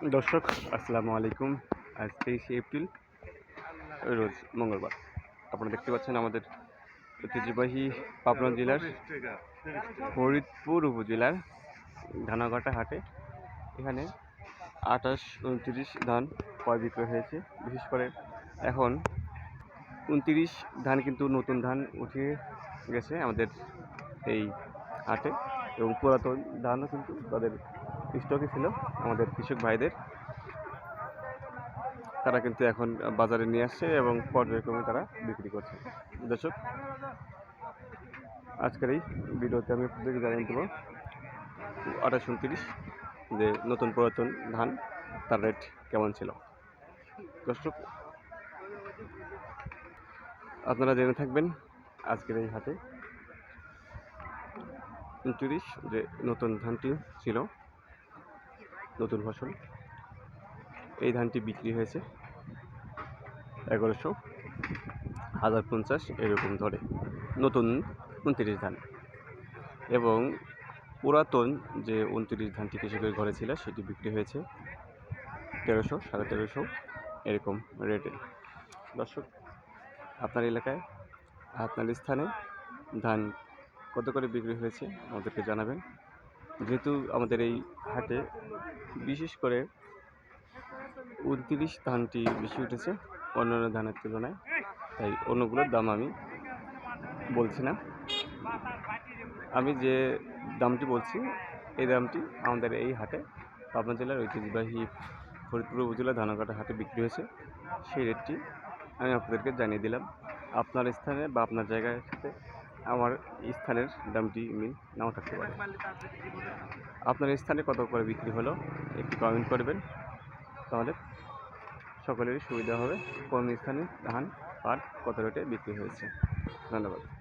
দর্শক, আসসালামু আলাইকুম। আজ তেইশে এপ্রিল, রোজ মঙ্গলবার। আপনারা দেখতে পাচ্ছেন আমাদের ঐতিহ্যবাহী পাবনা জেলার ফরিদপুর উপজেলার ধানাঘাটা হাটে। এখানে আঠাশ, উনত্রিশ ধান ক্রয় বিক্রয় হয়েছে। বিশেষ করে এখন উনত্রিশ ধান কিন্তু নতুন ধান উঠে গেছে আমাদের এই হাটে এবং পুরাতন ধানও কিন্তু তাদের স্টকে ছিল আমাদের কৃষক ভাইদের। তারা কিন্তু এখন বাজারে নিয়ে আসছে এবং পর্যায়ক্রমে তারা বিক্রি করছে। দর্শক, আজকের এই ভিডিওতে আমি আপনাদেরকে জানিয়ে দেবো আঠাশ উনত্রিশ যে নতুন পুরাতন ধান, তার রেট কেমন ছিল? দর্শক, আপনারা জেনে থাকবেন আজকের এই হাতে উনত্রিশ যে নতুন ধানটি ছিল। নতুন ফসল। এই ধানটি বিক্রি হয়েছে এগারোশো হাজার পঞ্চাশ এরকম ধরে নতুন উনত্রিশ ধান। এবং পুরাতন যে উনত্রিশ ধানটি কৃষকের ঘরে ছিল, সেটি বিক্রি হয়েছে তেরোশো, সাড়ে তেরোশো এরকম রেটে। দর্শক, আপনার এলাকায়, আপনার স্থানে ধান কত করে বিক্রি হয়েছে, আমাদেরকে জানাবেন। যেহেতু আমাদের এই হাটে বিশেষ করে উনত্রিশ ধানটি বেশি উঠেছে অন্যান্য ধানের তুলনায়, তাই অন্যগুলোর দাম আমি বলছি না। আমি যে দামটি বলছি, এই দামটি আমাদের এই হাটে পাবনা জেলার ঐতিহ্যবাহী ফরিদপুর উপজেলা ধানকাটা হাটে বিক্রি হয়েছে। সেই রেটটি আমি আপনাদেরকে জানিয়ে দিলাম। আপনার স্থানে বা আপনার জায়গায় সাথে আমার স্থানের দামটি মিল নাও থাকতে পারে। আপনার স্থানে কত করে বিক্রি হলো একটু কমেন্ট করবেন। তাহলে সকলেরই সুবিধা হবে। কোন স্থানে ধান, পাট, কত রেটে বিক্রি হয়েছে? ধন্যবাদ।